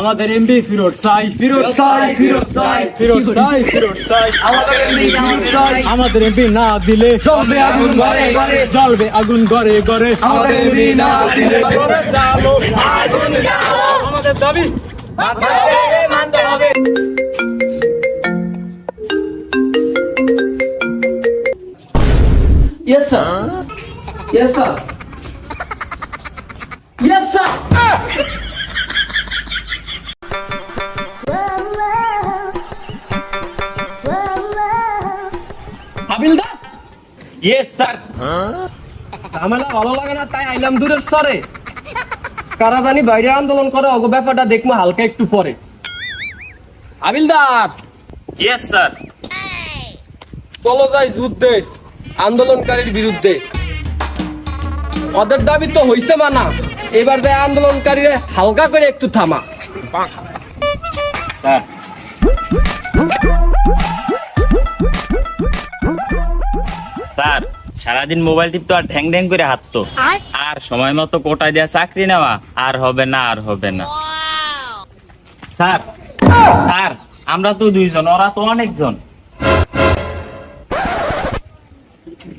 আমাদের এমবি ফিরোজ চাই ফিরোজ চাই, ফিরোজ চাই। ফিরোজ চাই ফিরোজ চাই আমাদের এমপি ফিরোজ চাই। আমাদের এমপি না দিলে জ্বলবে আগুন ঘরে ঘরে। জ্বলবে আগুন ঘরে ঘরে আমাদের এমপি না দিলে ঘরে জ্বালো। আগুন জ্বালো আমাদের দাবি মানতে হবে Yes, sir. Yes, sir. Yes, sir. হাবিলদার ইয়েস স্যার ঝামেলা ভালো লাগে না তাই আইলাম দূরের সরে কারা জানি বাইরে আন্দোলন করে অগ ব্যাপারটা দেখব হালকা একটু পরে। হাবিলদার ইয়েস স্যার চলো যাই যুদ্ধে আন্দোলনকারীর বিরুদ্ধে। ওদের দাবি তো হইছে মানা। এবার যাই আন্দোলনকারীরা হালকা করে একটু থামা। স্যার স্যার সারাদিন মোবাইল টিপ তো আর ঢ্যাং ঢ্যাং করে হাঁটতো আর সময় মতো কোটা দেওয়া চাকরি নেওয়া আর হবে না আর হবে না স্যার স্যার আমরা তো দুইজন ওরা তো অনেকজন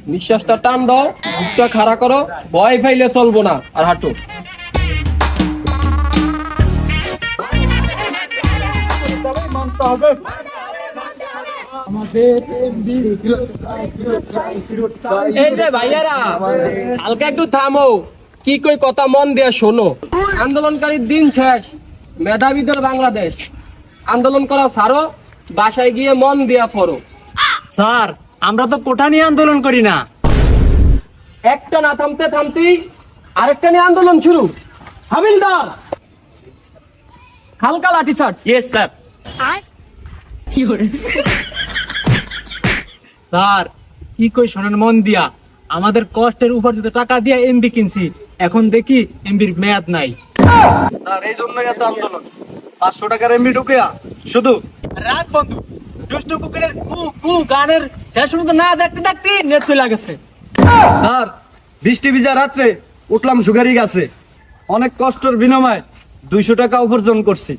নিঃশ্বাসটা টান দাও বুকটা খাড়া করো ভয় ফাইলে চলবো না আর হাঁটো মানতে হবে এই যে ভাইয়ারা হালকা একটু থামো। কি কই কথা মন দিয়ে শোনো। আন্দোলনকারীর দিন শেষ মেধাবীদের বাংলাদেশ। আন্দোলন করা ছাড়ো বাসায় গিয়ে মন দিয়া পড়ো। স্যার আমরা তো কোটা নিয়ে আন্দোলন করি না। একটা না থামতে থামতেই আরেকটা নিয়ে আন্দোলন শুরু। হাবিলদার! হালকা লাঠি চার্জ ইয়েস স্যার স্যার কি কই শোনেন মন দিয়া। আমাদের কষ্টের টাকা দিয়া এমবি কিনছি এখন দেখি এমবির মেয়াদ নাই। স্যার এই জন্য এত আন্দোলন। পাঁচশো টাকার এমবি ঢুকিয়া শুধু রাত বন্ধু দুষ্ট কুকুরের কু কু গানের শেষ না দেখতে দেখতে নেট চলে গেছে। স্যার বৃষ্টি ভিজা রাত্রে উঠলাম সুগারি গাছে। অনেক কষ্টের বিনিময়ে দুইশো টাকা উপার্জন করছি।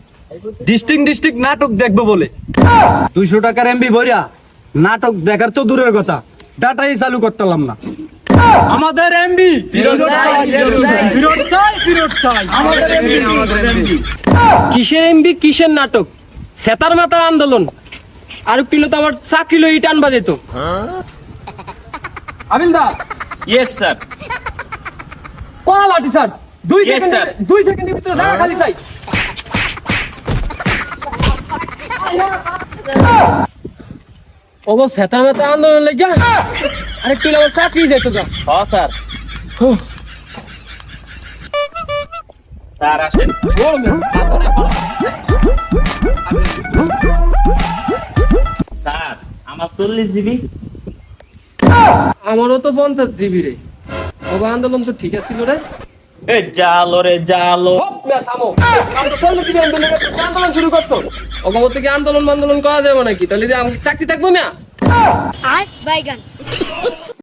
ডিস্ট্রিক্ট ডিস্ট্রিক্ট নাটক দেখব বলে। দুইশো টাকার এমবি ভরিয়া নাটক দেখার তো দূরের কথা। ডাটাই চালু করতাম না। আমাদের এমবি কিসের এমবি কিসের নাটক? সেতার মাতার আন্দোলন। আর পিলো তো আবার চাকরি লই টান বাজে তো হাবিলদার ইয়েস স্যার কোন লাঠি স্যার। দুই সেকেন্ড দুই সেকেন্ডের ভিতরে জায়গা খালি চাই ওগো সেতা মেতা আন্দোলন লেগে আরে তুই আমার চাকরি যেত গা হ স্যার। স্যার আসেন। স্যার আমার চল্লিশ জিবি। আমারও তো পঞ্চাশ জিবি রে। ওগো আন্দোলন তো ঠিক আছিল রে। এ জালো রে জালো থামো। তো আন্দোলন শুরু করছ। ওগো থেকে আন্দোলন আন্দোলন করা যাবে নাকি? তাহলে যে আমার চাকরি থাকব না আর বাইগান।